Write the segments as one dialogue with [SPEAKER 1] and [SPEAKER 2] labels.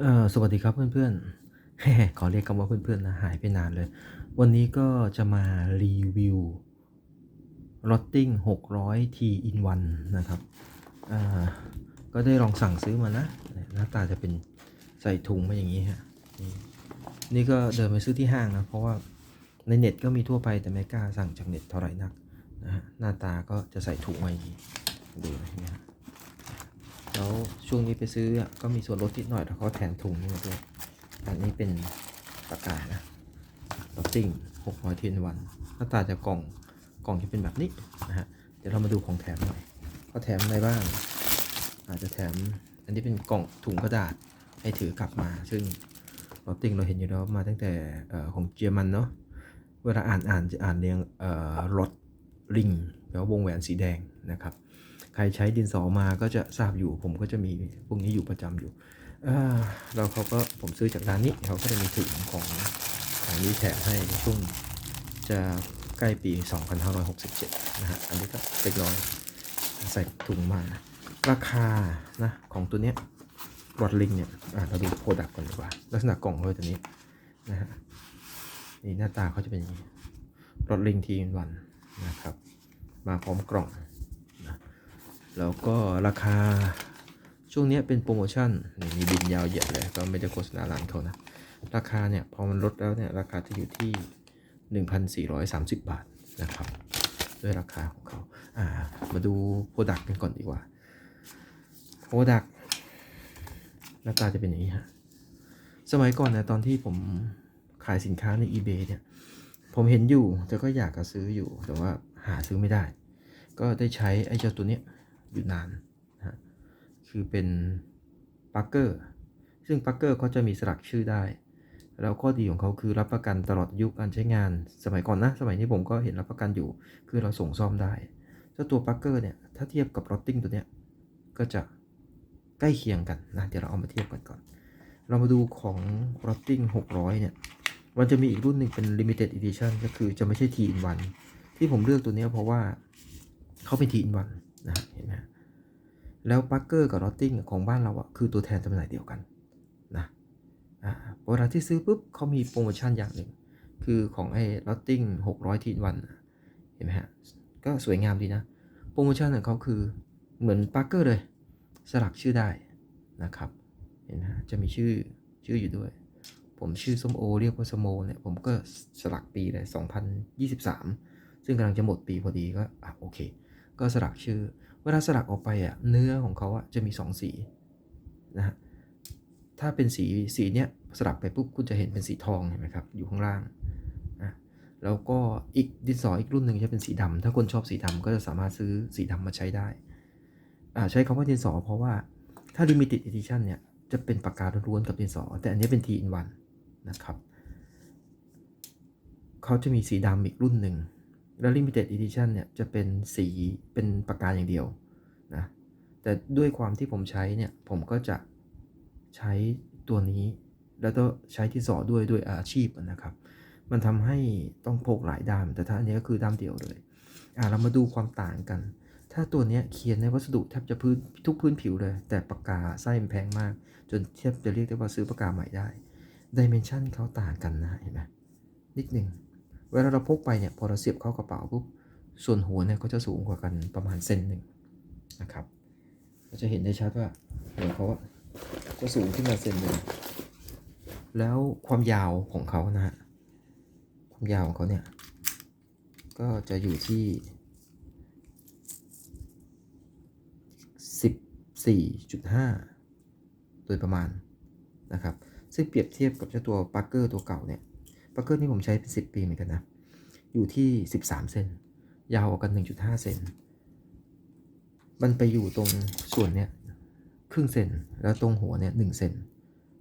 [SPEAKER 1] เออสวัสดีครับเพื่อนๆ ขอเรียกคำว่าเพื่อนๆนะหายไปนานเลย วันนี้ก็จะมารีวิว Rotting 600 T in 1นะครับก็ได้ลองสั่งซื้อมานะ หน้าตาจะเป็นใส่ถุงมาอย่างนี้ฮะนี่ก็เดินไปซื้อที่ห้างนะ เพราะว่าในเน็ตก็มีทั่วไปแต่ไม่กล้าสั่งจากเน็ตเท่าไหร่นักนะฮะหน้าตาก็จะใส่ถุงมาอย่างนี้ดูนะ แล้วช่วงนี้ไปซื้อก็มีส่วนลดนิดหน่อยแล้วเขาแถมถุงนี่มาด้วยอันนี้เป็นปากกานะลอตติ้ง600เทนวันหน้าตาจะกล่องกล่องจะเป็นแบบนี้นะฮะเดี๋ยวเรามาดูของแถมหน่อยเขาแถมอะไรบ้าง อาจจะแถมอันนี้เป็นกล่องถุงกระดาษให้ถือกลับมา ซึ่งลอตติ้งเราเห็นอยู่แล้วมาตั้งแต่ของเยอรมันเนาะเวลาอ่านอ่านจะอ่านเรียงรถลิงแปลว่าวงแหวนสีแดงนะครับ ครใช้ดินสอมาก็จะทราบอยู่ ผมก็จะมีพวกนี้อยู่ประจำอยู่เอ่อแล้วเขาก็ผมซื้อจากร้านนี้เขาก็จะมีถุงของของนี้แถมให้ช่วงจะใกล้ปี 2567 นะฮะ อันนี้ก็เล็กน้อยใส่ถุงมา ราคานะของตัวเนี้ยรอดลิงเนี่ยเราดูโปรดักต์ก่อนดีกว่า ลักษณะกล่องเขาตัวนี้นะฮะ นี่หน้าตาเขาจะเป็นอย่างนี้รถลิงทีวันนะครับ มาพร้อมกล่อง แล้วก็ราคาช่วงนี้เป็นโปรโมชั่นนี่มีบินยาวเหยียดเลยก็ไม่ได้โฆษณาร้านเขานะ ราคาเนี่ยพอมันลดแล้วเนี่ยราคาจะอยู่ที่ 1,430 บาทนะครับ ด้วยราคาของเขาอ่ามาดูโปรดักต์กันก่อนดีกว่าโปรดักต์หน้าตาจะเป็นอย่างนี้ฮะสมัยก่อนนะตอนที่ผมขายสินค้าใน eBay เนี่ยผมเห็นอยู่แต่ก็อยากจะซื้ออยู่แต่ว่าหาซื้อไม่ได้ ก็ได้ใช้ไอ้เจ้าตัวเนี้ย อยู่นานนะคือเป็นปักเกอร์ซึ่งปักเกอร์เขาจะมีสลักชื่อได้ แล้วข้อดีของเขาคือรับประกันตลอดยุคการใช้งาน สมัยก่อนนะ สมัยนี้ผมก็เห็นรับประกันอยู่ คือเราส่งซ่อมได้เจ้าตัวปักเกอร์เนี่ย ถ้าเทียบกับรอตติ้งตัวเนี้ย ก็จะใกล้เคียงกันนะ เดี๋ยวเราเอามาเทียบกันก่อน เรามาดูของ Rotting 600 เนี่ย มันจะมีอีกรุ่นหนึ่งเป็น Limited Edition ก็คือจะไม่ใช่ T in 1ที่ผมเลือกตัวเนี้ยเพราะว่าเขาเป็น T in 1นะฮะเห็นไหมฮะแล้วปักเกอร์กับ Rotting ของบ้านเราอะคือตัวแทนจำหน่ายเดียวกันนะอ่าเวลาที่ซื้อปุ๊บเขามีโปรโมชั่นอย่างหนึ่ง คือของไอ้ Rotting 600 T in 1อะเห็นไหมฮะ ก็สวยงามดีนะ โปรโมชั่นของเขาคือเหมือนปักเกอร์เลย สลักชื่อได้นะครับ เห็นนะจะมีชื่อชื่ออยู่ด้วย ผมชื่อส้มโอ เรียกว่าสโมเนี่ยผมก็สลักปีเลย 2023 ซึ่งกำลังจะหมดปีพอดีก็อะโอเค ก็สลักชื่อ เวลาสลักออกไปอะเนื้อของเขาอะจะมี 2 สีนะฮะถ้าเป็นสีสีเนี้ยสลักไปปุ๊บคุณจะเห็นเป็นสีทองเห็นไหมครับอยู่ข้างล่างอะแล้วก็อีกดินสออีกรุ่นหนึ่งจะเป็นสีดำถ้าคนชอบสีดำก็จะสามารถซื้อสีดำมาใช้ได้อ่าใช้คำว่าดินสอเพราะว่าถ้า limited edition เนี่ยจะเป็นปากกาล้วนๆกับดินสอ แต่อันนี้เป็น T in 1นะครับ เขาจะมีสีดำอีกรุ่นหนึ่ง แล้ว limited edition เนี่ยจะเป็นสีเป็นปากกาอย่างเดียวนะแต่ด้วยความที่ผมใช้เนี่ยผมก็จะใช้ตัวนี้ แล้วก็ใช้ที่สอด้วยด้วยอาชีพนะครับ มันทำให้ต้องพกหลายด้าม แต่ถ้าอันนี้ก็คือด้ามเดียวเลยอ่าเรามาดูความต่างกัน ถ้าตัวนี้เขียนในวัสดุแทบจะพื้นทุกพื้นผิวเลย แต่ปากกาไส้มันแพงมาก จนเทียบจะเรียกได้ว่าซื้อปากกาใหม่ได้ดิเมนชันเขาต่างกันนะเห็นไหมนิดหนึ่ง เวลาเราพกไปเนี่ยพอเราเสียบเข้ากระเป๋าปุ๊บส่วนหัวเนี่ยก็จะสูงกว่ากันประมาณเซนหนึ่งนะครับเราจะเห็นได้ชัดว่าหัวเขาอะจะสูงขึ้นมาเซนหนึ่งแล้วความยาวของเขานะฮะความยาวของเขาเนี่ยก็จะอยู่ที่ 14.5 โดยประมาณนะครับ ซึ่งเปรียบเทียบกับเจ้าตัวปักเกอร์ตัวเก่าเนี่ย ปักเกอร์นี่ผมใช้เป็น10ปีเหมือนกันนะ อยู่ที่13เซนยาวกว่ากัน1.5เซนมันไปอยู่ตรงส่วนเนี้ยครึ่งเซนแล้วตรงหัวเนี่ย1เซน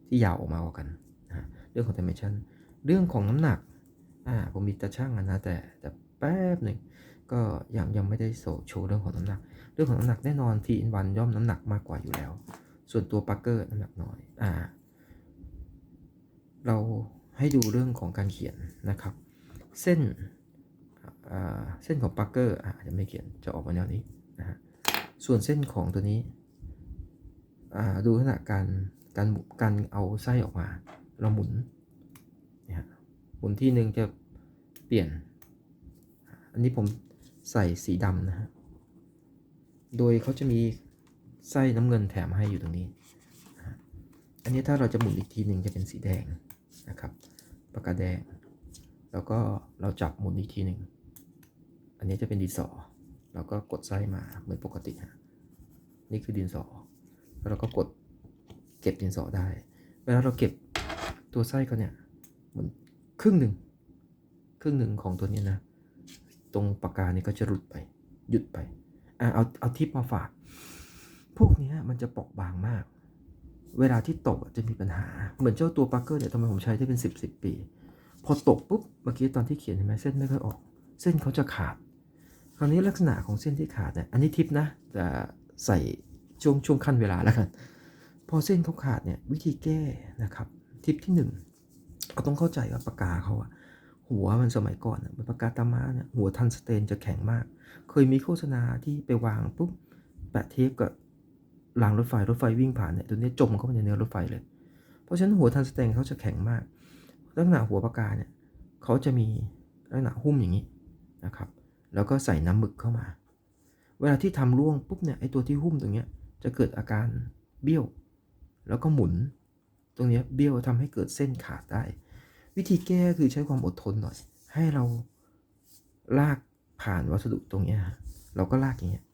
[SPEAKER 1] ที่ยาวออกมากว่ากันนะเรื่องของ dimension เรื่องของน้ำหนักอ่าผมมีตาช่างนะ แต่แต่แป๊บหนึ่งก็ยังยังไม่ได้โชว์เรื่องของน้ำหนัก เรื่องของน้ำหนักแน่นอนทีอินวันย่อมน้ำหนักมากกว่าอยู่แล้ว ส่วนตัวปักเกอร์น้ำหนักน้อยอ่าเรา ให้ดูเรื่องของการเขียนนะครับ เส้นเส้นของปักเกอร์อาจจะไม่เขียนจะออกมาแนวนี้นะฮะส่วนเส้นของตัวนี้ดูลักษณะการการการเอาไส้ออกมาเราหมุนเนี่ยฮะหมุนที่หนึ่งจะเปลี่ยน อันนี้ผมใส่สีดำนะฮะโดยเขาจะมีไส้น้ำเงินแถมให้อยู่ตรงนี้ อันนี้ถ้าเราจะหมุนอีกทีหนึ่งจะเป็นสีแดงนะครับ ปากกาแดง แล้วก็เราจับหมุนอีกทีหนึ่ง อันนี้จะเป็นดินสอ เราก็กดไส้มาเหมือนปกติฮะ นี่คือดินสอ แล้วเราก็กดเก็บดินสอได้ เวลาเราเก็บตัวไส้เขาเนี่ยเหมือนครึ่งหนึ่ง ครึ่งหนึ่งของตัวนี้นะ ตรงปากกานี่ก็จะหลุดไป หยุดไป อะเอา เอาทิปมาฝาก พวกนี้มันจะเปราะบางมาก เวลาที่ตกจะมีปัญหา เหมือนเจ้าตัวปักเกอร์เนี่ยทำไมผมใช้ได้เป็น 10บสปี พอตกปุ๊บ เมื่อกี้ตอนที่เขียนเห็นไหมเส้นไม่ค่อยออก เส้นเขาจะขาด คราวนี้ลักษณะของเส้นที่ขาดเนี่ยอันนี้ทิปนะจะใส่ช่วงช่วงขั้นเวลาแล้วกัน พอเส้นเขาขาดเนี่ยวิธีแก้นะครับทิปที่หนึ่งเราต้องเข้าใจว่าปากกาเขาอะหัวมันสมัยก่อนมันปากกาตามาเนี่ยหัวทันสเตนจะแข็งมาก เคยมีโฆษณาที่ไปวางปุ๊บแปะเทปกับ รางรถไฟรถไฟวิ่งผ่านเนี่ยตัวนี้จมเข้าไปในเนื้อรถไฟเลย เพราะฉะนั้นหัวทันสเตนเขาจะแข็งมาก ลักษณะหัวปากกาเนี่ยเขาจะมีลักษณะหุ้มอย่างนี้นะครับ แล้วก็ใส่น้ำหมึกเข้ามา เวลาที่ทำร่วงปุ๊บเนี่ยไอตัวที่หุ้มตรงเนี้ยจะเกิดอาการเบี้ยว แล้วก็หมุน ตรงเนี้ยเบี้ยวทำให้เกิดเส้นขาดได้ วิธีแก้คือใช้ความอดทนหน่อย ให้เราลากผ่านวัสดุตรงเนี้ยฮะเราก็ลากอย่างเงี้ย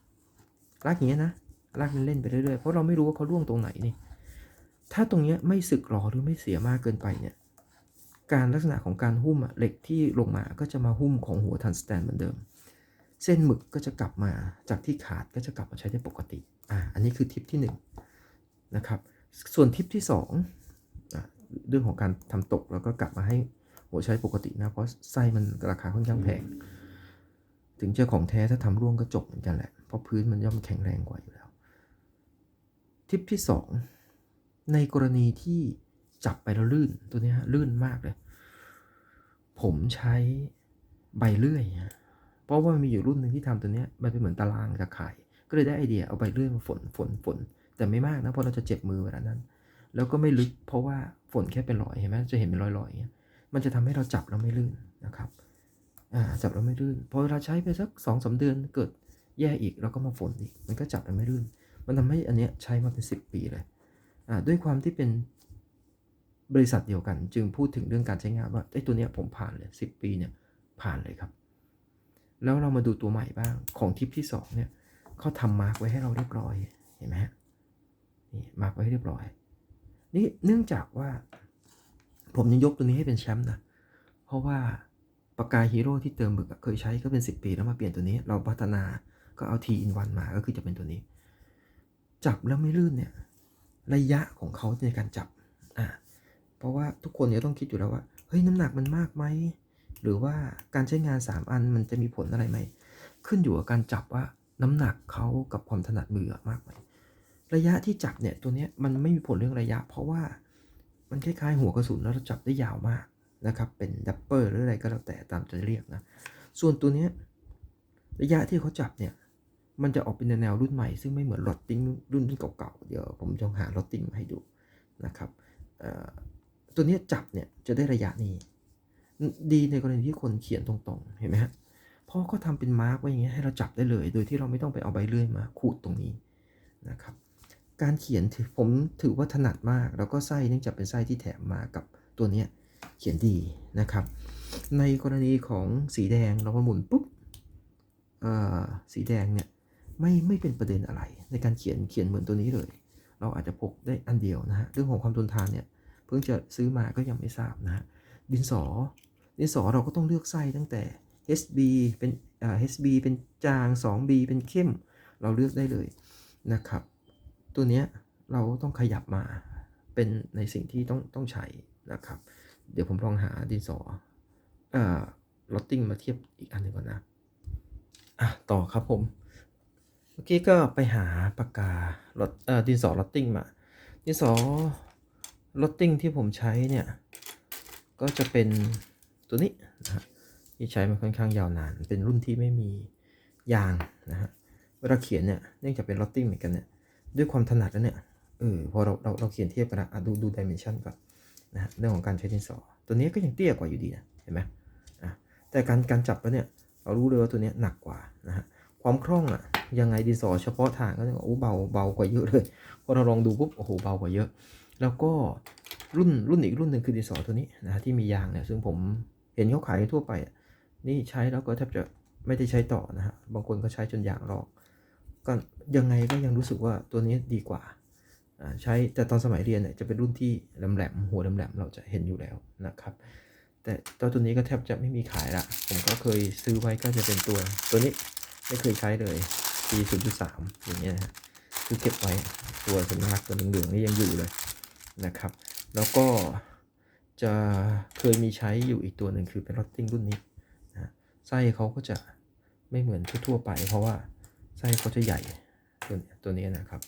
[SPEAKER 1] ลากอย่างเงี้ยนะ ลากเล่นไปเรื่อยๆ เพราะเราไม่รู้ว่าเขาร่วงตรงไหนนี่ ถ้าตรงเนี้ยไม่สึกหรอหรือไม่เสียมากเกินไปเนี่ย การลักษณะของการหุ้มเหล็กที่ลงมาก็จะมาหุ้มของหัวทันสแตนเหมือนเดิม เส้นหมึกก็จะกลับมาจากที่ขาดก็จะกลับมาใช้ได้ปกติ อ่า อันนี้คือทิปที่1นงนะครับ ส่วนทิปที่2อะเรื่องของการทำตกแล้วก็กลับมาให้หัวใช้ปกตินะ เพราะไส้มันราคาค่อนข้างแพง ถึงจะของแท้ถ้าทำร่วงก็จบเหมือนกันแหละ เพราะพื้นมันย่อมแข็งแรงกว่าอยู่ ลิปที่ 2 ในกรณีที่จับไปแล้วลื่นตัวนี้ฮะลื่นมากเลย ผมใช้ใบเลื่อยฮะเพราะว่ามันมีอยู่รุ่นหนึ่งที่ทำตัวนี้มันเป็นเหมือนตารางตะข่ายก็เลยได้ไอเดียเอาใบเลื่อยมาฝนฝนฝน แต่ไม่มากนะเพราะเราจะเจ็บมือเวลานั้น แล้วก็ไม่ลึกเพราะว่าฝนแค่เป็นรอยเห็นไหมจะเห็นเป็นรอยๆอย่างเงี้ยมันจะทำให้เราจับแล้วไม่ลื่นนะครับอ่าจับแล้วไม่ลื่นพอเวลาใช้ไปสักสองสาเดือนเกิดแย่อีกเราก็มาฝนอีกมันก็จับแล้วไม่ลื่น มันทำให้อันเนี้ยใช้มาเป็นสิบปีเลยอ่าด้วยความที่เป็นบริษัทเดียวกัน จึงพูดถึงเรื่องการใช้งานว่าไอ้ตัวเนี้ยผมผ่านเลย 10 ปีเนี่ยผ่านเลยครับ แล้วเรามาดูตัวใหม่บ้างของทิปที่2เนี่ยเขาทำมาร์กไว้ให้เราเรียบร้อยเห็นไหมฮะนี่มาร์กไว้ให้เรียบร้อย นี่เนื่องจากว่า ผมยังยกตัวนี้ให้เป็นแชมป์นะเพราะว่าปากกาฮีโร่ที่เติมหมึกเคยใช้ก็เป็น 10 ปีแล้วมาเปลี่ยนตัวนี้ เราพัฒนาก็เอาทีอินวันมาก็คือจะเป็นตัวนี้ จับแล้วไม่ลื่นเนี่ย ระยะของเขาในการจับอ่าเพราะว่าทุกคนเนี่ยต้องคิดอยู่แล้วว่าเฮ้ยน้ำหนักมันมากไหมหรือว่าการใช้งาน 3 อันมันจะมีผลอะไรไหมขึ้นอยู่กับการจับว่าน้ำหนักเขากับความถนัดมือมากไหมระยะที่จับเนี่ยตัวเนี้ยมันไม่มีผลเรื่องระยะ เพราะว่ามันคล้ายๆหัวกระสุนแล้วเราจับได้ยาวมากนะครับ เป็นดับเบิลหรืออะไรก็แล้วแต่ตามจะเรียกนะ ส่วนตัวเนี้ยระยะที่เขาจับเนี่ย มันจะออกเป็นแนวรุ่นใหม่ซึ่งไม่เหมือนลอตติ้งรุ่นเก่าๆ เดี๋ยวผมจะหาลอตติ้งมาให้ดูนะครับตัวนี้จับเนี่ยจะได้ระยะนี้ ดีในกรณีที่คนเขียนตรงๆ เห็นไหมฮะเพราะเขาทำเป็นมาร์กไว้อย่างเงี้ยให้เราจับได้เลย โดยที่เราไม่ต้องไปเอาใบเลื่อยมาขูดตรงนี้นะครับการเขียนถือผมถือว่าถนัดมาก แล้วก็ไส้เนื่องจากเป็นไส้ที่แถมมากับตัวเนี้ยเขียนดีนะครับ ในกรณีของสีแดงเรามาหมุนปุ๊บสีแดงเนี่ย ไม่ไม่เป็นประเด็นอะไร ในการเขียนเขียนเหมือนตัวนี้เลย เราอาจจะพกได้อันเดียวนะฮะเรื่องของความทนทานเนี่ยเพิ่งจะซื้อมาก็ยังไม่ทราบนะฮะดินสอดินสอเราก็ต้องเลือกไส้ตั้งแต่ HB เป็นอ่า HB เป็นจาง 2B เป็นเข้ม เราเลือกได้เลยนะครับ ตัวเนี้ยเราต้องขยับมาเป็นในสิ่งที่ต้องต้องใช้นะครับ เดี๋ยวผมลองหาดินสอเอ่อลอตติ้งมาเทียบอีกอันหนึ่งก่อนนะอะต่อครับผม เมื่อกี้ก็ไปหาปากกาลอตเอ่อดินสอลอตติ้งมาดินสอลอตติ้งที่ผมใช้เนี่ย ก็จะเป็นตัวนี้นะฮะที่ใช้มาค่อนข้างยาวนาน เป็นรุ่นที่ไม่มียางนะฮะเวลาเขียนเนี่ยเนื่องจากเป็นลอตติ้งเหมือนกันเนี่ยด้วยความถนัดแล้วเนี่ยเออพอเราเราเราเขียนเทียบกันนะดูดูดิเมนชันก่อนนะฮะเรื่องของการใช้ดินสอ ตัวนี้ก็ยังเตี้ยกว่าอยู่ดีนะเห็นไหมอะแต่การการจับแล้วเนี่ยเรารู้เลยว่าตัวนี้หนักกว่านะฮะ ความคล่องอะยังไงดินสอเฉพาะทางก็จะบอกโอ้เบาเบากว่าเยอะเลยพอเราลองดูปุ๊บโอ้โหเบากว่าเยอะ แล้วก็รุ่นรุ่นอีกรุ่นหนึ่งคือดินสอตัวนี้นะที่มียางเนี่ยซึ่งผมเห็นเขาขายทั่วไป นี่ใช้แล้วก็แทบจะไม่ได้ใช้ต่อนะฮะบางคนก็ใช้จนยางลอกก็ยังไงก็ยังรู้สึกว่าตัวนี้ดีกว่าอ่าใช้แต่ตอนสมัยเรียนเนี่ยจะเป็นรุ่นที่แหลมๆหัวแหลมๆเราจะเห็นอยู่แล้วนะครับ แต่ตัวตัวนี้ก็แทบจะไม่มีขายละผมก็เคยซื้อไว้ก็จะเป็นตัวตัวนี้ ไม่เคยใช้เลย P 0.3 อย่างเงี้ยนะคือเก็บไว้ตัวสัญลักษณ์ตัวเหลืองๆนี่ยังอยู่เลยนะครับ แล้วก็จะเคยมีใช้อยู่อีกตัวหนึ่งคือเป็น Rotting รุ่นนี้นะไส้เขาก็จะไม่เหมือนทั่วๆไป เพราะว่าไส้เขาจะใหญ่ตัวตัวนี้นะครับ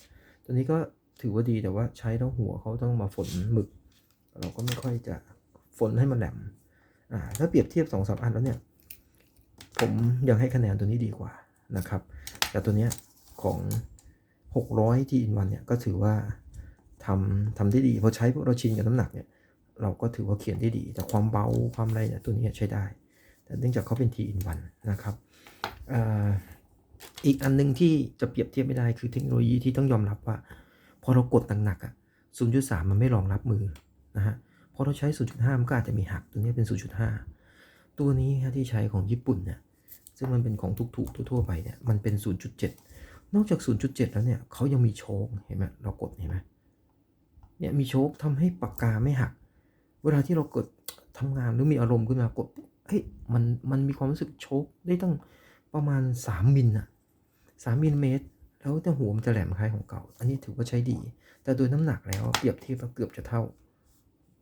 [SPEAKER 1] ตัวนี้ก็ถือว่าดีแต่ว่าใช้แล้วหัวเขาต้องมาฝนหมึก เราก็ไม่ค่อยจะฝนให้มันแหลมอ่าถ้าเปรียบเทียบ2องสามอันแล้วเนี่ย ผมยังให้คะแนนตัวนี้ดีกว่า นะครับ แต่ตัวเนี้ยของ 600 ที่อินวันเนี่ยก็ถือว่าทำทำได้ดีพอใช้พวกเราชินกับน้ำหนักเนี่ยเราก็ถือว่าเขียนได้ดี แต่ความเบาความอะไรเนี่ยตัวนี้ใช้ได้ แต่เนื่องจากเขาเป็นทีอินวันนะครับอีกอันหนึงที่จะเปรียบเทียบไม่ได้คือเทคโนโลยีที่ต้องยอมรับว่า พอเรากดหนักๆอะ0.3 มันไม่รองรับมือนะฮะพอเราใช้ 0.5 มันก็อาจจะมีหักตัวนี้เป็น 0.5 ตัวนี้ฮะที่ใช้ของญี่ปุ่นเนี่ย ซึ่งมันเป็นของถูกๆทั่วๆไปเนี่ยมันเป็น 0.7 นอกจาก 0.7 แล้วเนี่ยเขายังมีโชคเห็นไหมเรากดเห็นไหมเนี่ยมีโชคทำให้ปากกาไม่หัก เวลาที่เรากดทำงานหรือมีอารมณ์ขึ้นมากดเฮ้ยมันมันมีความรู้สึกโชคได้ตั้งประมาณ 3มิลอะ3มิลเมตร แล้วแต่หัวมันจะแหลมคล้ายของเก่า อันนี้ถือว่าใช้ดี แต่โดยน้ำหนักแล้วเปรียบเทียบเกือบจะเท่า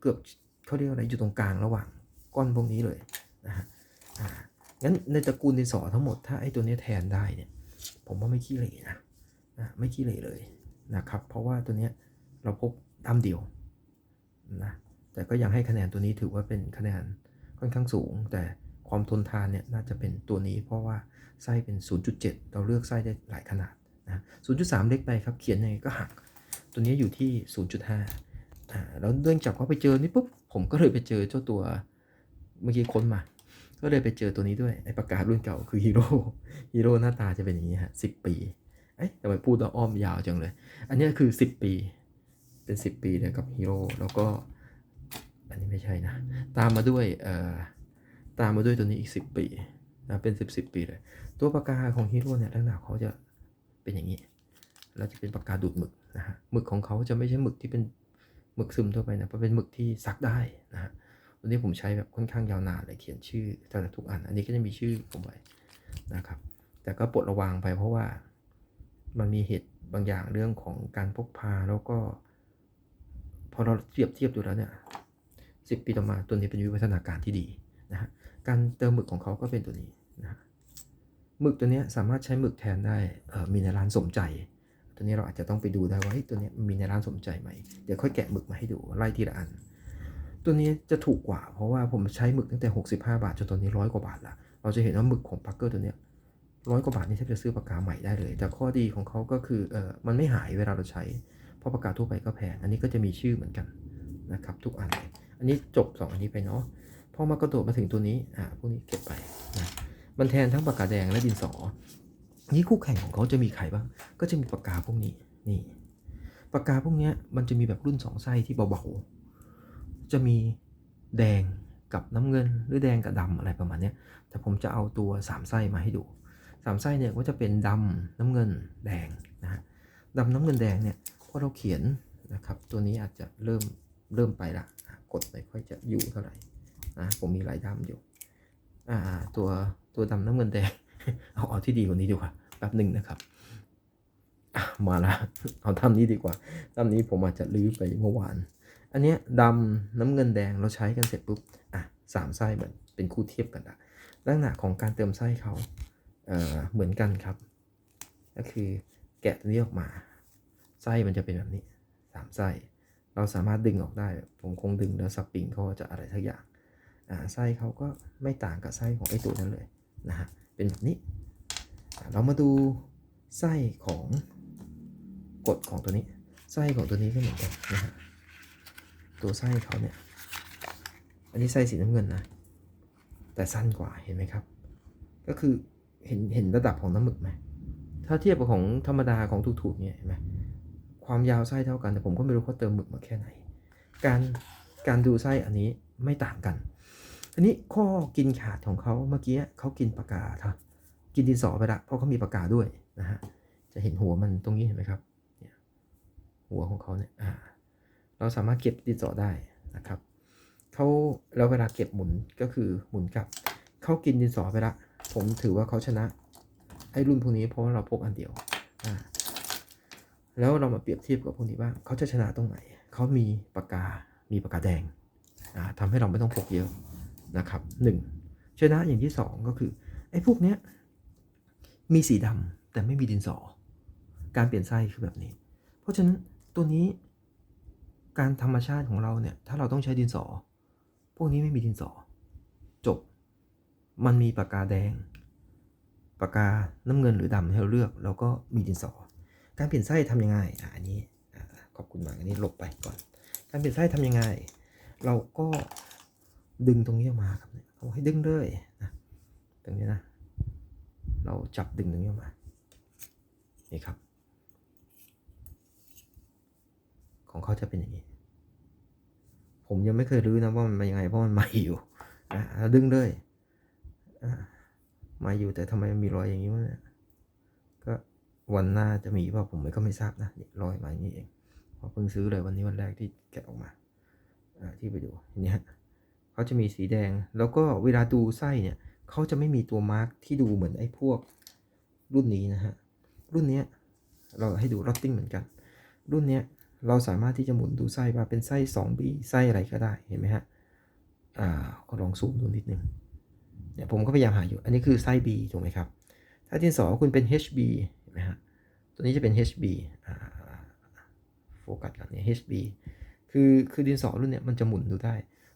[SPEAKER 1] เกือบเขาเรียกอะไรอยู่ตรงกลางระหว่างก้อนพวกนี้เลยนะฮะ งั้นในตระกูลดินสอทั้งหมดถ้าไอ้ตัวนี้แทนได้เนี่ย ผมว่าไม่ขี้เหร่นะนะไม่ขี้เหร่เลยนะครับ เพราะว่าตัวนี้เราพบด้ามเดียวนะแต่ก็ยังให้คะแนนตัวนี้ถือว่าเป็นคะแนนค่อนข้างสูง แต่ความทนทานเนี่ยน่าจะเป็นตัวนี้ เพราะว่าไส้เป็น 0.7 เราเลือกไส้ได้หลายขนาดนะ0.3 เล็กไปครับเขียนยังไงก็หัก ตัวนี้อยู่ที่ 0.5อ่าแล้วเนื่องจากว่าไปเจอนี่ปุ๊บผมก็เลยไปเจอเจ้าตัวเมื่อกี้ค้นมา ก็เลยไปเจอตัวนี้ด้วยไอ้ปากกาศรุ่นเก่าคือฮีโร่ฮีโร่หน้าตาจะเป็นอย่างนี้ฮะสิปีเอ้ยทำไมพูดแล้วอ้อมยาวจังเลย อันนี้คือ 10 ปี เป็น 10 ปีเลยกับฮีโร่แล้วก็ อันนี้ไม่ใช่นะ ตามมาด้วยเอ่อตามมาด้วยตัวนี้อีก 10 ปีนะเป็น 10 10 ปีเลย ตัวปากกาของฮีโร่เนี่ยลักษณะเขาจะเป็นอย่างนี้แล้วจะเป็นปากกาดูดหมึกนะฮะหมึกของเขาจะไม่ใช่หมึกที่เป็นหมึกซึมทั่วไปนะเพราะเป็นหมึกที่ซักได้นะฮะ วนี้ผมใช้แบบค่อนข้างยาวนานเลยเขียนชื่อแต่ละทุกอัน อันนี้ก็จะมีชื่อผมไว้นะครับ แต่ก็ปลดระวางไปเพราะว่ามันมีเหตุบางอย่างเรื่องของการพกพาแล้วก็ พอเราเทียบเทียบดูแล้วเนี่ยสิบปีต่อมาตัวนี้เป็นวิวัฒนาการที่ดีนะฮะการเติมหมึกของเขาก็เป็นตัวนี้นะฮะหมึกตัวนี้สามารถใช้หมึกแทนได้เออมีในร้านสมใจ ตัวนี้เราอาจจะต้องไปดูได้ว่าเฮ้ยตัวนี้มีในร้านสมใจไหมเดี๋ยวค่อยแกะหมึกมาให้ดูไล่ทีละอัน ตัวนี้จะถูกกว่า เพราะว่าผมใช้หมึกตั้งแต่ 65 บาทจนตอนนี้ร้อยกว่าบาทละเราจะเห็นว่าหมึกของปักเกอร์ตัวเนี้ยร้อยกว่าบาทนี่แทบจะซื้อปากกาใหม่ได้เลย แต่ข้อดีของเขาก็คือเออมันไม่หายเวลาเราใช้ เพราะปากกาทั่วไปก็แพง อันนี้ก็จะมีชื่อเหมือนกันนะครับทุกอันเลยอันนี้จบ 2 อันนี้ไปเนาะ พอมากระโดดมาถึงตัวนี้ อ่าพวกนี้เก็บไปนะมันแทนทั้งปากกาแดงและดินสอ นี่คู่แข่งของเขาจะมีใครบ้าง ก็จะมีปากกาพวกนี้ นี่ ปากกาพวกนี้มันจะมีแบบรุ่นสองไส้ที่เบาๆ จะมีแดงกับน้ำเงินหรือแดงกับดำอะไรประมาณนี้แต่ผมจะเอาตัวสามไส้มาให้ดูสามไส้เนี่ยก็จะเป็นดำน้ำเงินแดงนะฮะดำน้ำเงินแดงเนี่ยพอเราเขียนนะครับ ตัวนี้อาจจะเริ่มเริ่มไปละกดไม่ค่อยจะอยู่เท่าไหร่นะผมมีหลายดำอยู่อ่าตัวตัวดำน้ำเงินแดงเอาเอาที่ดีกว่านี้ดีกว่าแป๊บหนึ่งนะครับมาละเอาทำนี้ดีกว่าทำนี้ผมอาจจะลื้อไปเมื่อวาน อันเนี้ยดำน้ำเงินแดงเราใช้กันเสร็จปุ๊บอะสามไส้เหมือนเป็นคู่เทียบกันละลักษณะของการเติมไส้เขาเอ่อเหมือนกันครับ ก็คือแกะตัวนี้ออกมา ไส้มันจะเป็นแบบนี้สามไส้เราสามารถดึงออกได้ ผมคงดึงแล้วสปริงเขาจะอะไรสักอย่างอ่าไส้เขาก็ไม่ต่างกับไส้ของไอตัวนั้นเลยนะฮะเป็นแบบนี้เรามาดูไส้ของกฎของตัวนี้ ไส้ของตัวนี้ก็เหมือนกันนะฮะ ตัวไส้เขาเนี่ย อันนี้ไส้สีน้ำเงินนะ แต่สั้นกว่าเห็นไหมครับ ก็คือเห็นเห็นระดับของน้ำหมึกไหม ถ้าเทียบกับของธรรมดาของถูกๆเนี่ยเห็นไหมความยาวไส้เท่ากันแต่ผมก็ไม่รู้เขาเติมหมึกมาแค่ไหน การการดูไส้อันนี้ไม่ต่างกัน อันนี้ข้อกินขาดของเขาเมื่อกี้เขากินปากกาครับกินดินสอไปละเพราะเขามีปากกาด้วยนะฮะ จะเห็นหัวมันตรงนี้เห็นไหมครับ หัวของเขาเนี่ยอ่า เราสามารถเก็บดินสอได้นะครับเขาแล้วเวลาเก็บหมุนก็คือหมุนกลับเขากินดินสอไปละ ผมถือว่าเขาชนะไอ้รุ่นพวกนี้เพราะว่าเราพกอันเดียวอ่าแล้วเรามาเปรียบเทียบกับพวกนี้บ้างเขาจะชนะตรงไหน เขามีปากกา มีปากกาแดงอ่าทำให้เราไม่ต้องพกเยอะนะครับหนึ่งชนะอย่างที่สองก็คือไอ้พวกเนี้ยมีสีดำแต่ไม่มีดินสอ การเปลี่ยนไส้คือแบบนี้ เพราะฉะนั้นตัวนี้ การธรรมชาติของเราเนี่ย ถ้าเราต้องใช้ดินสอ พวกนี้ไม่มีดินสอ จบ มันมีปากกาแดง ปากกาน้ำเงินหรือดำให้เราเลือก แล้วก็มีดินสอ การเปลี่ยนไส้ทำยังไงอะอันนี้ขอบคุณมากอันนี้หลบไปก่อน การเปลี่ยนไส้ทำยังไง เราก็ดึงตรงนี้ออกมาครับเนี่ยเขาให้ดึงเลยนะตรงนี้นะ เราจับดึงตรงนี้ออกมา นี่ครับ ของเขาจะเป็นอย่างนี้ ผมยังไม่เคยรู้นะว่ามันเป็นยังไงเพราะมันใหม่อยู่นะดึงเลยอะใหม่อยู่แต่ทำไมมันมีรอยอย่างนี้วะเนี่ยก็วันหน้าจะมีเปล่าผมก็ไม่ทราบนะรอยมาอย่างนี้เองเพราะเพิ่งซื้อเลยวันนี้วันแรกที่แกะออกมาอ่าที่ไปดูเนี่ยฮะเขาจะมีสีแดง แล้วก็เวลาดูไส้เนี่ยเขาจะไม่มีตัวมาร์กที่ดูเหมือนไอ้พวกรุ่นนี้นะฮะรุ่นเนี้ยเราให้ดูรอตติ้งเหมือนกัน รุ่นเนี้ย เราสามารถที่จะหมุนดูไส้ว่าเป็นไส้ 2B ไส้อะไรก็ได้เห็นไหมฮะอ่าก็ลองซูมดูนิดนึงเนี่ยผมก็พยายามหาอยู่ อันนี้คือไส้ B ถูกไหมครับ ถ้าที่สองคุณเป็น HB เห็นไหมฮะตัวนี้จะเป็น HB อ่าโฟกัสกันเนี่ย HB คือคือดินสอรุ่นเนี้ยมันจะหมุนดูได้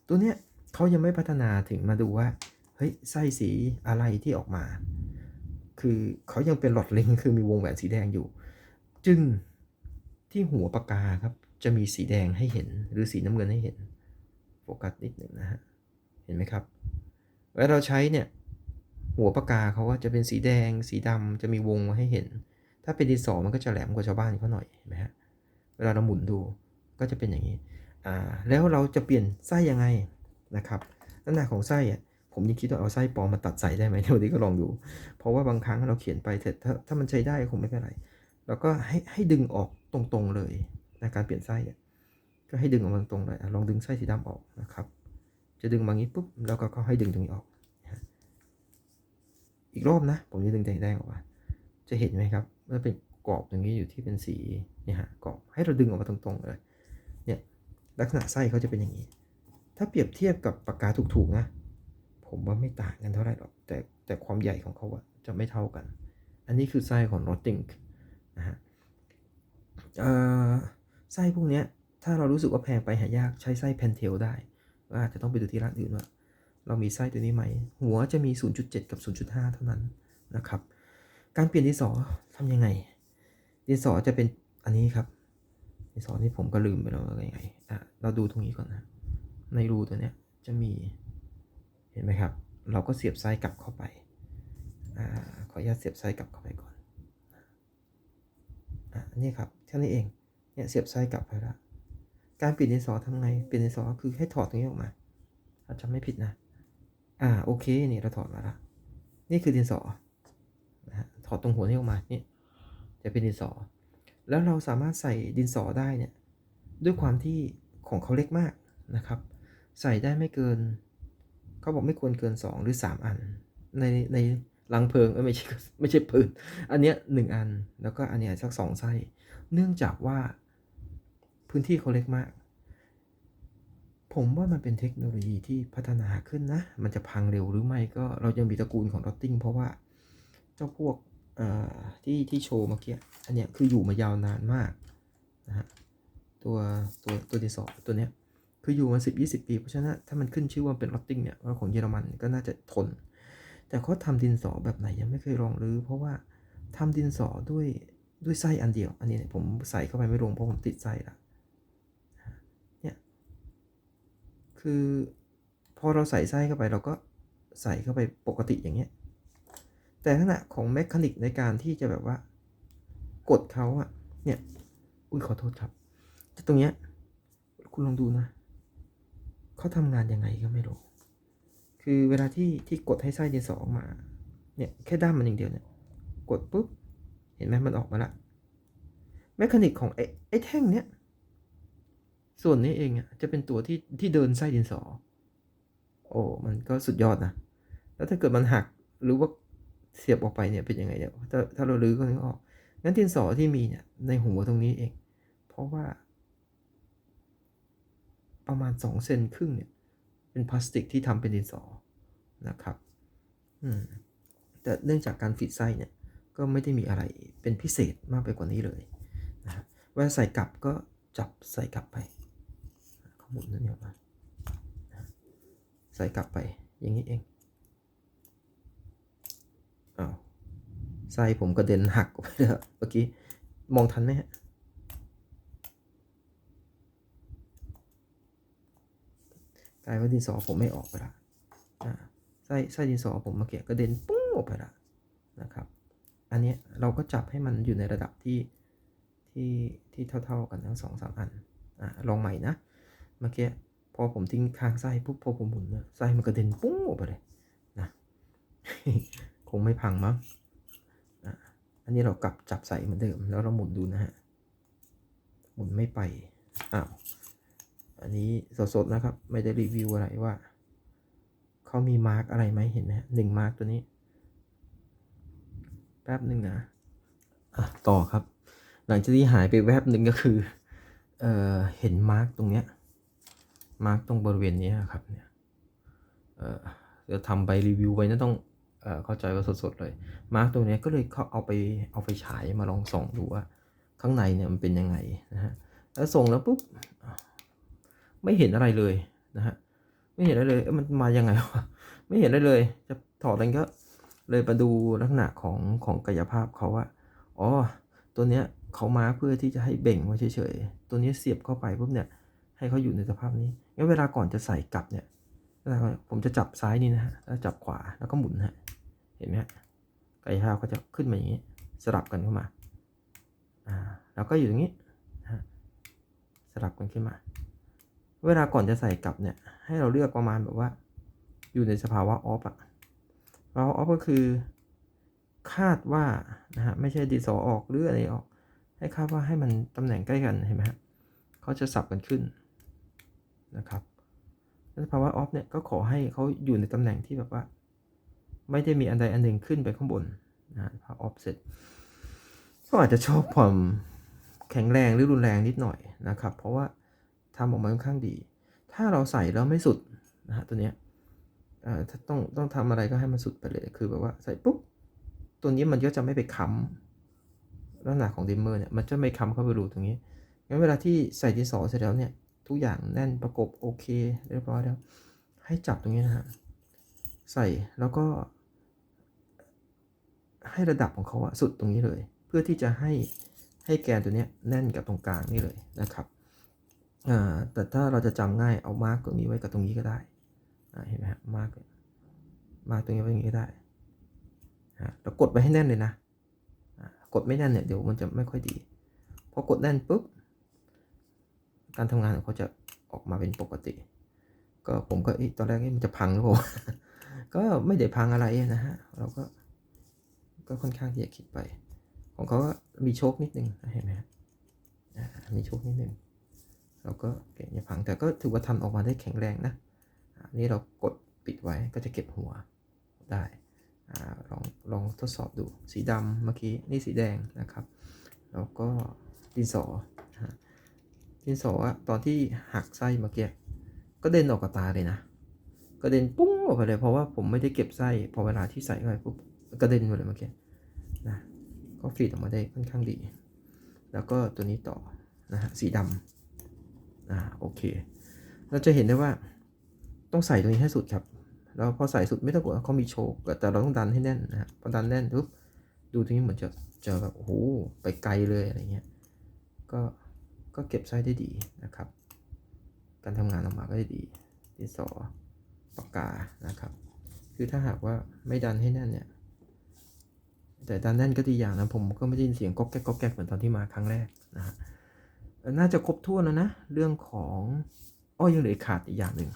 [SPEAKER 1] ตัวเนี้ยเขายังไม่พัฒนาถึงมาดูว่าเฮ้ยไส้สีอะไรที่ออกมา คือเขายังเป็นหลอดลิงคือมีวงแหวนสีแดงอยู่ จึง ที่หัวปากกาครับ จะมีสีแดงให้เห็น หรือสีน้ำเงินให้เห็น โฟกัสนิดหนึ่งนะฮะ เห็นไหมครับเวลาเราใช้เนี่ย หัวปากกาเขาว่าจะเป็นสีแดง สีดำจะมีวงมาให้เห็น ถ้าเป็นดินสอมันก็จะแหลมกว่าชาวบ้านเขาหน่อยเห็นไหมฮะ เวลาเราหมุนดูก็จะเป็นอย่างนี้ อ่า แล้วเราจะเปลี่ยนไส้ยังไงนะครับน้ำหนักของไส้อะผมยังคิดว่าเอาไส้ปลอมมาตัดใส่ได้ไหมเดี๋ยวนนี้ก็ลองดู เพราะว่าบางครั้งเราเขียนไปเสร็จถ้าถ้ามันใช้ได้คงไม่เป็นไร แล้วก็ให้ให้ดึงออก ตรงๆเลยนะการเปลี่ยนไส้ก็ให้ดึงออกมาตรงเลยลองดึงไส้สีดำออกนะครับ จะดึงมางี้ปุ๊บแล้วก็ก็ให้ดึงตรงนี้ออก อีกรอบนะ ผมจะดึงแดงๆออกมา จะเห็นไหมครับมันเป็นกรอบอย่างนี้อยู่ที่เป็นสีเนี่ยฮะกรอบให้เราดึงออกมาตรงๆเลยเนี่ยลักษณะไส้เขาจะเป็นอย่างนี้ ถ้าเปรียบเทียบกับปากกาถูกๆนะ ผมว่าไม่ต่างกันเท่าไหร่หรอกแต่แต่ความใหญ่ของเขาอะจะไม่เท่ากัน อันนี้คือไส้ของ r o t t i n g นะฮะ ไส้พวกเนี้ย ถ้าเรารู้สึกว่าแพงไปหายากใช้ไส้แพนเทลได้ก็อาจจะต้องไปดูที่ร้านอื่นว่า เรามีไส้ตัวนี้ไหม หัวจะมี 0.7 กับ 0.5 เท่านั้นนะครับ การเปลี่ยนดินสอทำยังไง ดินสอจะเป็นอันนี้ครับ ดินสอนี่ผมก็ลืมไปแล้วว่ายังไงอะเราดูตรงนี้ก่อนนะ ในรูตัวเนี้ยจะมี เห็นไหมครับ เราก็เสียบไส้กลับเข้าไปอาขออนุญาตเสียบไส้กลับเข้าไปก่อนอะนี่ครับ แค่นี้เอง เนี่ยเสียบไส้กลับไปล้วการเปลี่ยนดินสอทำไงเปลี่ยนดินสอคือให้ถอดตรงนี้ออกมาถ้าจำไม่ผิดนะ อ่าโอเคนี่เราถอดมาละนี่คือดินสอนะฮะถอดตรงหัวนี้ออกมานี่จะเป็นดินสอ แล้วเราสามารถใส่ดินสอได้เนี่ยด้วยความที่ของเขาเล็กมากนะครับ ใส่ได้ไม่เกิน เขาบอกไม่ควรเกิน 2 หรือ 3 อัน ในใน ลังเพลิงไม่ใช่ไม่ใช่ปืน อันเนี้ยหนึ่งอันแล้วก็อันเนี้ยสักสองไส้ เนื่องจากว่าพื้นที่เขาเล็กมาก ผมว่ามันเป็นเทคโนโลยีที่พัฒนาขึ้นนะ มันจะพังเร็วหรือไม่ก็เรายังมีตระกูลของรอตติ้งเพราะว่าเจ้าพวกที่ที่โชว์เมื่อกี้อันเนี้ยคืออยู่มายาวนานมากนะฮะตัวตัวตัวที่สองตัวเนี้ยคืออยู่มาสิบยี่สิบปี เพราะฉะนั้นถ้ามันขึ้นชื่อว่าเป็นลอตติ้งเนี่ยว่าของเยอรมันก็น่าจะทน แต่เขาทำดินสอแบบไหนยังไม่เคยลองรื้อเพราะว่าทำดินสอด้วยด้วยไส้อันเดียว อันนี้เนี่ยผมใส่เข้าไปไม่ลงเพราะผมติดไส้ละเนี่ยคือพอเราใส่ไส้เข้าไปเราก็ใส่เข้าไปปกติอย่างเงี้ยแต่ขณะของแมคานิกในการที่จะแบบว่า กดเขาอะเนี่ยอุ้ยขอโทษครับตรงเนี้ยคุณลองดูนะเขาทำงานยังไงก็ไม่รู้ คือเวลาที่ที่กดให้ไส้ดินสอออกมา เนี่ยแค่ด้ามมันอย่างเดียวเนี่ย กดปุ๊บ เห็นไหมมันออกมาละแมคานิกของไอ้ไอ้แท่งเนี้ย ส่วนนี้เองอะจะเป็นตัวที่ที่เดินไส้ดินสอ โอ้มันก็สุดยอดนะ แล้วถ้าเกิดมันหักหรือว่าเสียบออกไปเนี่ยเป็นยังไงเนี่ยถ้าถ้าเราลื้อก็นึกออก งั้นดินสอที่มีเนี่ยในหัวตรงนี้เอง เพราะว่า ประมาณสองเซนครึ่งเนี่ย เป็นพลาสติกที่ทำเป็นดินสอนะครับอืมแต่เนื่องจากการฟิตไส้เนี่ยก็ไม่ได้มีอะไรเป็นพิเศษมากไปกว่านี้เลยนะฮะเวลาใส่กลับก็จับใส่กลับไปขมุนนั่นเนี่ยออกมาใส่กลับไปอย่างนี้เองอ้าวไส้ผมกระเด็นหักออกไปแล้วเมื่อกี้ มองทันไหมฮะ ลายว่าดินสอผมไม่ออกไปละอ่าไส้ไส้ดินสอผมเมื่อกี้กระเด็นปุ้งออกไปละนะครับ อันนี้เราก็จับให้มันอยู่ในระดับที่ที่ที่เท่า ๆกันทั้งสองสามอันอ่าลองใหม่นะเมื่อกี้พอผมทิ้งคางไส้ปุ๊บพอผมหมุนเนี่ยไส้มันกระเด็นปุ้งออกไปเลยนะคงไม่พังมั้งอันนี้เรากลับจับใส่เหมือนเดิม แล้วเราหมุนดูนะฮะ หมุนไม่ไป อ้าว อันนี้สดๆนะครับ ไม่ได้รีวิวอะไรว่าเขามีมาร์กอะไรไหมเห็นไหมฮะหนึ่งมาร์กตัวนี้ แป๊บหนึ่งนะอะต่อครับ หลังจากที่หายไปแวบหนึ่งก็คือเอ่อเห็นมาร์กตรงเนี้ยมาร์กตรงบริเวณนี้ครับเนี่ยเอ่อจะทำไปรีวิวไว้นะต้องเอ่อเข้าใจว่าสดๆเลยมาร์กตรงเนี้ยก็เลยเขาเอาไปเอาไปฉายมาลองส่องดูว่าข้างในเนี่ยมันเป็นยังไงนะฮะแล้วส่งแล้วปุ๊บ ไม่เห็นอะไรเลยนะฮะไม่เห็นอะไรเลยเอ๊ะมันมายังไงวะไม่เห็นอะไรเลย จะถอดอะไรก็เลยมาดูลักษณะของของกายภาพเขาว่าอ๋อตัวเนี้ยเขามาเพื่อที่จะให้เบ่งไว้เฉยๆ ตัวนี้เสียบเข้าไปปุ๊บเนี่ย ให้เขาอยู่ในสภาพนี้งั้นเวลาก่อนจะใส่กลับเนี่ย ผมจะจับซ้ายนี่นะฮะ แล้วจับขวา แล้วก็หมุนฮะ เห็นไหมฮะกายภาพก็จะขึ้นมาอย่างนี้ สลับกันเข้ามา อ่า แล้วก็อยู่อย่างนี้ สลับกันขึ้นมา เวลาก่อนจะใส่กลับเนี่ย ให้เราเลือกประมาณแบบว่า อยู่ในสภาวะออฟอะภาออฟก็คือ คาดว่านะฮะไม่ใช่ดีสอออกหรืออะไรออก ให้คาดว่าให้มันตำแหน่งใกล้กันเห็นไหมฮะเขาจะสับกันขึ้นนะครับแล้วภาวะออฟเนี่ยก็ขอให้เขาอยู่ในตำแหน่งที่แบบว่า ไม่ได้มีอันใดอันหนึ่งขึ้นไปข้างบนนะฮะพอออฟเสร็จก็อาจจะชอบความแข็งแรงหรือรุนแรงนิดหน่อยนะครับ เพราะว่า ทำออกมาค่อนข้างดี ถ้าเราใส่แล้วไม่สุดนะฮะตัวเนี้ยถ้าต้องต้องทำอะไรก็ให้มันสุดไปเลย คือแบบว่าใส่ปุ๊บ ตัวนี้มันก็จะไม่ไปค้ำลักษณะของดิมเมอร์เนี่ย มันจะไม่ค้ำเข้าไปรูตรงนี้ งั้นเวลาที่ใส่ดินสอเสร็จแล้วเนี่ย ทุกอย่างแน่นประกบโอเค เรียบร้อยแล้ว ให้จับตรงนี้นะฮะ ใส่แล้วก็ ให้ระดับของเขาอะสุดตรงนี้เลย เพื่อที่จะให้ให้แกนตัวเนี้ยแน่นกับตรงกลางนี่เลยนะครับ แต่ถ้าเราจะจำง่ายเอามาร์กตรงนี้ไว้กับตรงนี้ก็ได้เห็นไหมฮะมาร์กมาร์กตรงนี้ไว้อย่างนี้ก็ได้ฮะแล้วกดไว้ให้แน่นเลยนะกดไม่แน่นเนี่ยเดี๋ยวมันจะไม่ค่อยดีพอกดแน่นปุ๊บการทำงานของเขาจะออกมาเป็นปกติ ก็ผมก็ตอนแรกมันจะพังหรือเปล่าก็ไม่ได้พังอะไรนะฮะเราก็ก็ค่อนข้างที่จะคิดไป ของเขาก็มีโชคนิดนึงเห็นไหมฮะมีโชคนิดนึง เราก็เก็บอย่าพังแต่ก็ถือว่าทำออกมาได้แข็งแรงนะอันนี้เรากดปิดไว้ก็จะเก็บหัวได้ลองลองทดสอบดูสีดำเมื่อกี้นี่สีแดงนะครับ แล้วก็ดินสอดินสออะตอนที่หักไส้เมื่อกี้ก็เด่นออกกับตาเลยนะกระเด็นปุ้งออกไปเลยเพราะว่าผมไม่ได้เก็บไส้พอเวลาที่ใส่เข้าไปปุ๊บกระเด็นหมดเลยเมื่อกี้นะก็ฟีดออกมาได้ค่อนข้างดี แล้วก็ตัวนี้ต่อนะฮะสีดำ อ่าโอเค เราจะเห็นได้ว่าต้องใส่ตรงนี้ให้สุดครับ แล้วพอใส่สุดไม่ต้องกดว่าเขามีโชกแต่เราต้องดันให้แน่นนะฮะพอดันแน่นปุ๊บดูตรงนี้เหมือนจะจะแบบโอ้โหไปไกลเลยอะไรเงี้ยก็ก็เก็บไส้ได้ดีนะครับ การทำงานออกมาก็ได้ดีดินสอปากกานะครับ คือถ้าหากว่าไม่ดันให้แน่นเนี่ยแต่ดันแน่นก็ดีอย่างนะผมก็ไม่ได้ยินเสียงก๊อกแก๊กก๊อกแก๊กเหมือนตอนที่มาครั้งแรกนะฮะ น่าจะครบถ้วนแล้วนะ เรื่องของอ้อยังเหลือขาดอีกอย่างหนึ่ง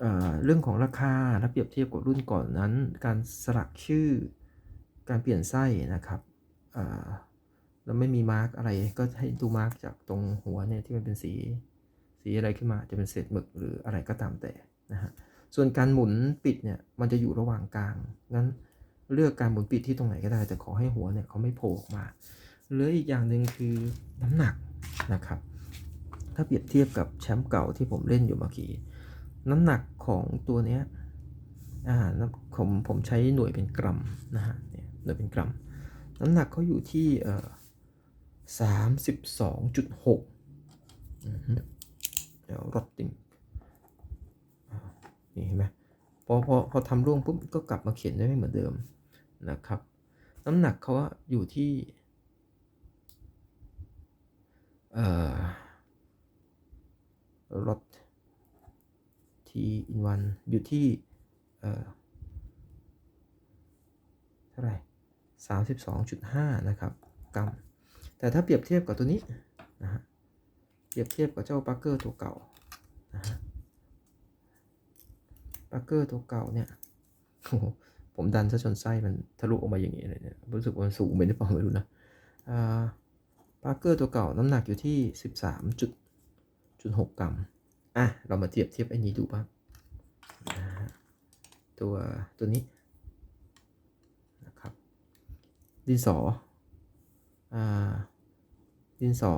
[SPEAKER 1] เเรื่องของราคาถ้าเปรียบเทียบกับรุ่นก่อนนั้น การสลักชื่อการเปลี่ยนไส้นะครับเอ่อแล้วไม่มีมาร์กอะไรก็ให้ดูมาร์กจากตรงหัวเนี่ยที่มันเป็นสีสีอะไรขึ้นมาจะเป็นเศษหมึกหรืออะไรก็ตามแต่นะฮะส่วนการหมุนปิดเนี่ยมันจะอยู่ระหว่างกลางงั้นเลือกการหมุนปิดที่ตรงไหนก็ได้แต่ขอให้หัวเนี่ยเขาไม่โผล่ออกมาเหลืออีกอย่างหนึ่งคือน้ำหนัก นะครับ ถ้าเปรียบเทียบกับแชมป์เก่าที่ผมเล่นอยู่เมื่อกี้ น้ำหนักของตัวเนี้ยอ่าน้ำผมผมใช้หน่วยเป็นกรัมนะฮะเนี่ยหน่วยเป็นกรัม น้ำหนักเขาอยู่ที่เอ่อสามสิบสองจุดหกเดี๋ยวรถติงอ่านี่เห็นไหมพอพอพอทำร่วงปุ๊บก็กลับมาเขียนได้ไม่เหมือนเดิมนะครับ น้ำหนักเขาอะอยู่ที่ รถทีอินวันอยู่ที่เอ่อเท่สาไหร่32.5นะครับกรัม แต่ถ้าเปรียบเทียบกับตัวนี้นะฮะเปรียบเทียบกับเจ้าปักเกอร์ตัวเก่านะฮะปักเกอร์ตัวเก่าเนี่ยโอ้โหผมดันซะจนไส้มันทะลุออกมาอย่างนี้เลยเนี่ยรู้สึกว่ามันสูงไปหรือเปล่าไม่รู้นะอ่า ปักเกอร์ตัวเก่าน้ำหนักอยู่ที่ 13.6 กรัม อะ เรามาเทียบเทียบไอ้นี้ดูบ้างนะตัวตัวนี้นะครับดินสออ่าดินสอ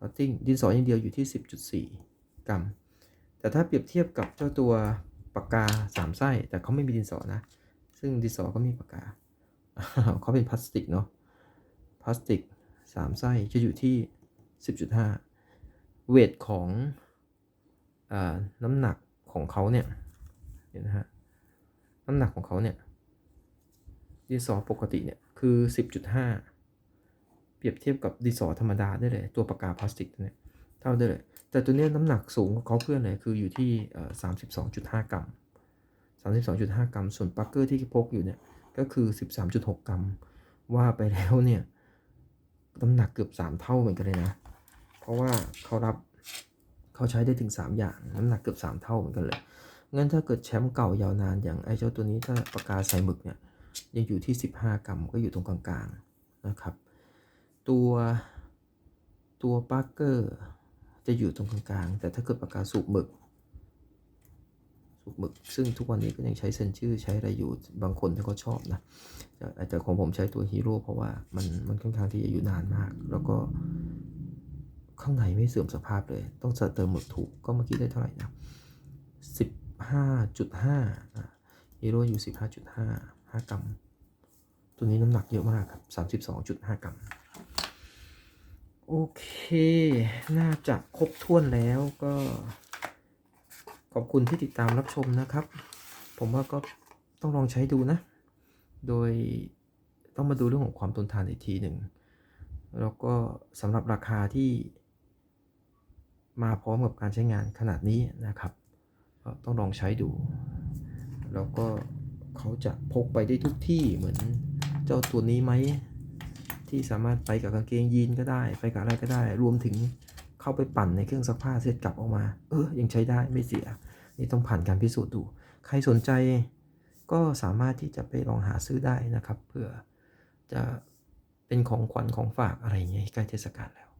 [SPEAKER 1] ลอตติ้งดินสออย่างเดียวอยู่ที่ 10.4 กรัม แต่ถ้าเปรียบเทียบกับเจ้าตัวปากกาสามไส้แต่เขาไม่มีดินสอนะ ซึ่งดินสอก็มีปากกาเขาเป็นพลาสติกเนาะพลาสติก สามไส้จะอยู่ที่ 10.5 เวทของอน้ำหนักของเขาเนี่ยเห็นนะฮะน้ำหนักของเขาเนี่ยดินสอปกติเนี่ยคือ 10.5 เปรียบเทียบกับดินสอธรรมดาได้เลย ตัวปากกาพลาสติกเนี่ยเท่าได้เลย แต่ตัวนี้น้ำหนักสูงกว่าเขาเพื่อนเลยคืออยู่ที่เอ่อ32.5 กรัม 32.5 กรัม ส่วนปักเกอร์ที่พกอยู่เนี่ยก็คือ 13.6 กรัม ว่าไปแล้วเนี่ย น้ำหนักเกือบ3เท่าเหมือนกันเลยนะ เพราะว่าเขารับเขาใช้ได้ถึง3อย่าง น้ำหนักเกือบ3เท่าเหมือนกันเลย งั้นถ้าเกิดแชมป์เก่ายาวนานอย่างไอ้เจ้าตัวนี้ถ้าปากกาใส่หมึกเนี่ยยังอยู่ที่15กรัมก็อยู่ตรงกลางๆนะครับ ตัวตัวปาร์เกอร์จะอยู่ตรงกลางๆแต่ถ้าเกิดปากกาสูบหมึก สูบหมึก ซึ่งทุกวันนี้ก็ยังใช้เซ็นชื่อใช้อะไรอยู่บางคนที่เขาชอบนะแต่ของผมใช้ตัวฮีโร่เพราะว่ามันมันค่อนข้างที่จะอยู่นานมาก แล้วก็ข้างในไม่เสื่อมสภาพเลย ต้องเติมหมึกถูกก็เมื่อกี้ได้เท่าไหร่นะ15.5ฮีโร่อยู่15.5 5กรัมตัวนี้น้ำหนักเยอะมากครับ32.5กรัมโอเค น่าจะครบถ้วนแล้วก็ ขอบคุณที่ติดตามรับชมนะครับ ผมว่าก็ต้องลองใช้ดูนะ โดยต้องมาดูเรื่องของความทนทานอีกทีหนึ่ง แล้วก็สำหรับราคาที่มาพร้อมกับการใช้งานขนาดนี้นะครับก็ต้องลองใช้ดู แล้วก็เขาจะพกไปได้ทุกที่เหมือนเจ้าตัวนี้ไหม ที่สามารถไปกับกางเกงยีนก็ได้ ไปกับอะไรก็ได้ รวมถึง เข้าไปปั่นในเครื่องซักผ้าเสร็จกลับออกมา เออ ยังใช้ได้ไม่เสีย นี่ต้องผ่านการพิสูจน์ดู ใครสนใจก็สามารถที่จะไปลองหาซื้อได้นะครับเพื่อจะเป็นของขวัญของฝากอะไรเงี้ยใกล้เทศกาลแล้ว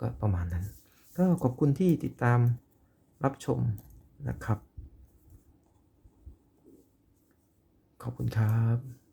[SPEAKER 1] ก็ประมาณนั้น ก็ขอบคุณที่ติดตามรับชมนะครับ ขอบคุณครับ